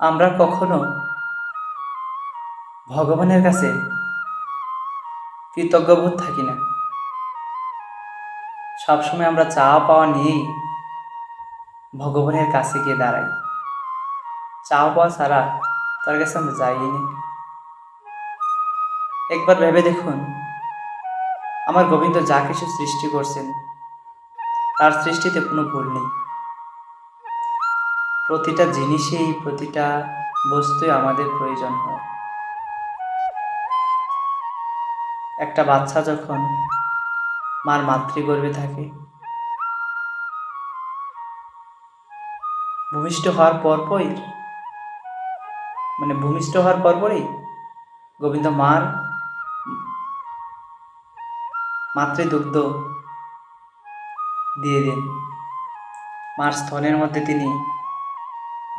আমরা কখনো ভগবানের কাছে কৃতজ্ঞবোধ থাকি না। সবসময় আমরা চা পাওয়া নিয়েই ভগবানের কাছে গিয়ে দাঁড়াই। চা পাওয়া ছাড়া তার কাছে আমরা যাইনি একবার ভেবে দেখুন, আমার গোবিন্দ যা কিছু সৃষ্টি করছেন, তার সৃষ্টিতে কোনো ভুল নেই। প্রতিটা জিনিসেই প্রতিটা বস্তুই আমাদের প্রয়োজন হয়। একটা বাচ্চা যখন মার মাতৃগর্ভে থাকে, ভূমিষ্ঠ হওয়ার পরপরই মানে ভূমিষ্ঠ হওয়ার পরপরই গোবিন্দ মার মাতৃদুগ্ধ দিয়ে দেন। মার স্তনের মধ্যে তিনি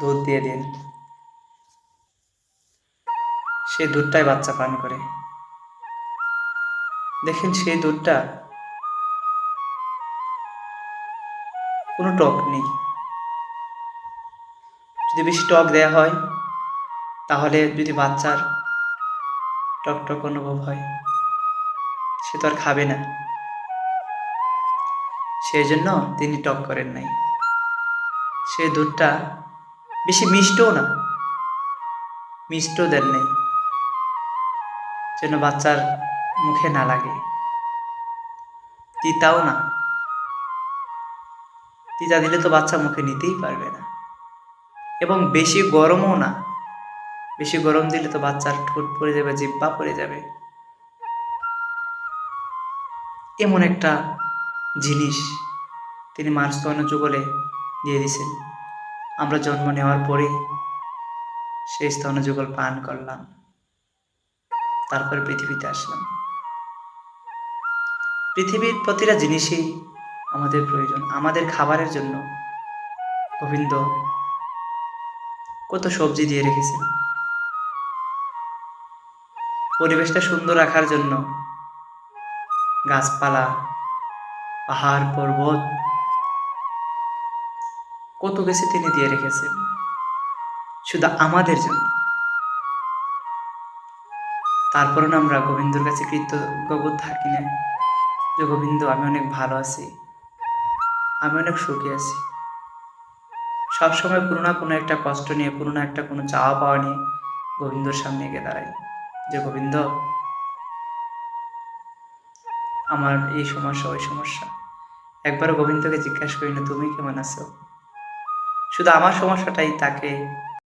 দুধ দিয়ে দিন। সে দুধটাই বাচ্চা পান করে। দেখেন সেই দুধটা কোনো টক নেই। যদি বেশি টক দেয়া হয়, তাহলে যদি বাচ্চার টক টক অনুভব হয়, সে তো আর খাবে না। সেই জন্য তিনি টক করেন নাই। সে দুধটা বেশি মিষ্টও না। মিষ্ট দেন নেই। যেন বাচ্চার মুখে না লাগে। তিতাও না। তিতা দিলে তো বাচ্চা মুখে নিতেই পারবে না। এবং বেশি গরমও না। বেশি গরম দিলে তো বাচ্চার ঠোঁট পড়ে যাবে, জিব্বা পড়ে যাবে। এমন একটা জিনিস তিনি মার স্তন যুগলে দিয়ে দিয়েছেন। আমরা জন্ম নেওয়ার পরে সেই স্তন যুগল পান করলাম। তারপরে পৃথিবীতে আসলাম। পৃথিবীর প্রতিটা জিনিসই আমাদের প্রয়োজন। আমাদের খাবারের জন্য গোবিন্দ কত সবজি দিয়ে রেখেছেন। পরিবেশটা সুন্দর রাখার জন্য গাছপালা, পাহাড়, পর্বত কত কিছু তিনি দিয়ে রেখেছেন শুধু আমাদের জন্য। তারপরে না আমরা গোবিন্দর কাছে কৃতজ্ঞ থাকি না যে, গোবিন্দ, আমি অনেক ভালো আছি। আমি অনেক সুখী আছি। সবসময় কোনো না কোনো একটা কষ্ট নিয়ে, কোনো না একটা কোনো চাওয়া পাওয়া নিয়ে গোবিন্দর সামনে গিয়ে দাঁড়াই। যে, গোবিন্দ, আমার এই সমস্যা, ওই সমস্যা। একবার গোবিন্দকে জিজ্ঞাসা করি না, তুমি কেমন আছো? শুধু আমার সমস্যাটাই তাকে